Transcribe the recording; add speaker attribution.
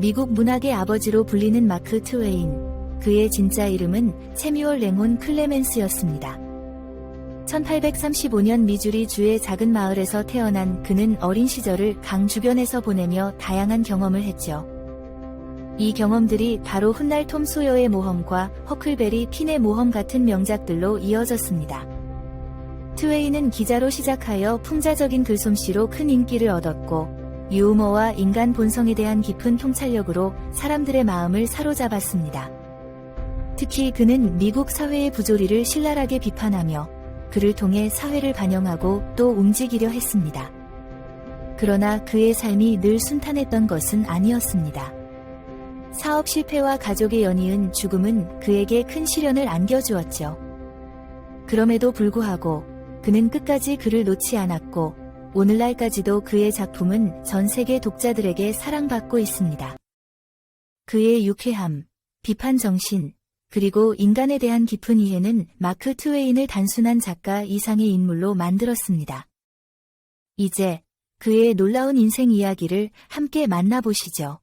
Speaker 1: 미국 문학의 아버지로 불리는 마크 트웨인. 그의 진짜 이름은 채뮤얼 랭온 클레멘스였습니다. 1835년 미주리 주의 작은 마을에서 태어난 그는 어린 시절을 강 주변에서 보내며 다양한 경험을 했죠. 이 경험들이 바로 훗날 톰 소여의 모험과 허클베리 핀의 모험 같은 명작들로 이어졌습니다. 트웨이는 기자로 시작하여 풍자적인 글솜씨로 큰 인기를 얻었고 유머와 인간 본성에 대한 깊은 통찰력으로 사람들의 마음을 사로잡았습니다. 특히 그는 미국 사회의 부조리를 신랄하게 비판하며 그를 통해 사회를 반영하고 또 움직이려 했습니다. 그러나 그의 삶이 늘 순탄했던 것은 아니었습니다. 사업 실패와 가족의 연이은 죽음은 그에게 큰 시련을 안겨주었죠. 그럼에도 불구하고 그는 끝까지 그를 놓지 않았고 오늘날까지도 그의 작품은 전 세계 독자들에게 사랑받고 있습니다. 그의 유쾌함, 비판 정신, 그리고 인간에 대한 깊은 이해는 마크 트웨인을 단순한 작가 이상의 인물로 만들었습니다. 이제 그의 놀라운 인생 이야기를 함께 만나보시죠.